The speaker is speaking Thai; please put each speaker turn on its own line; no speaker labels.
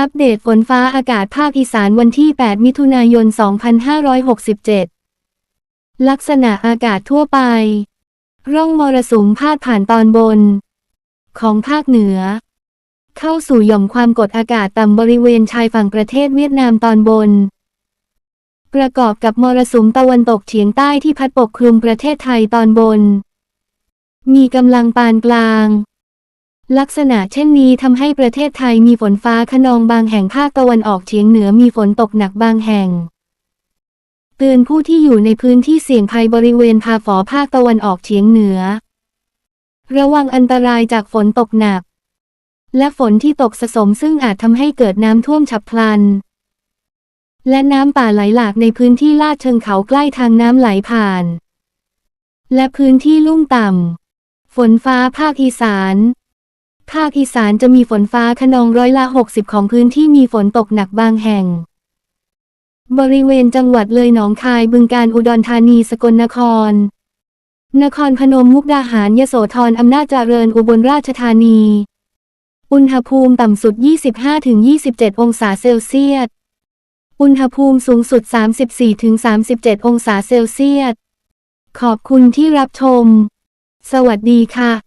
อัปเดตฝนฟ้าอากาศภาคอีสานวันที่ 8 มิถุนายน 2567 ลักษณะอากาศทั่วไป ร่องมรสุมพาดผ่านตอนบน ของภาคเหนือ เข้าสู่หย่อมความกดอากาศต่ำบริเวณชายฝั่งประเทศเวียดนามตอนบน ประกอบกับมรสุมตะวันตกเฉียงใต้ที่พัดปกคลุมประเทศไทยตอนบน มีกำลังปานกลาง ลักษณะเช่นนี้ทำให้ประเทศไทยมีฝนฟ้าขนองบางแห่งภาคตะวันออกเฉียงเหนือมีฝนตกหนักบางแห่ง เตือนผู้ที่อยู่ในพื้นที่เสี่ยงภัยบริเวณภาฝอภาคตะวันออกเฉียงเหนือ ระวังอันตรายจากฝนตกหนัก และฝนที่ตกสะสมซึ่งอาจทำให้เกิดน้ำท่วมฉับพลัน และน้ำป่าไหลหลากในพื้นที่ลาดเชิงเขาใกล้ทางน้ำไหลผ่าน และพื้นที่ลุ่มต่ำฝนฟ้าภาคอีสาน ภาคอีสานจะมีฝนฟ้าขนองร้อยละ 60 ของพื้นที่มีฝนตกหนักบางแห่ง บริเวณจังหวัดเลยหนองคายบึงกาฬอุดรธานีสกลนคร นครพนมมุกดาหารยโสธรอำนาจเจริญอุบลราชธานี อุณหภูมิต่ำสุด 25-27 องศาเซลเซียส อุณหภูมิสูงสุด 34-37 องศาเซลเซียส ขอบคุณที่รับชม สวัสดีค่ะ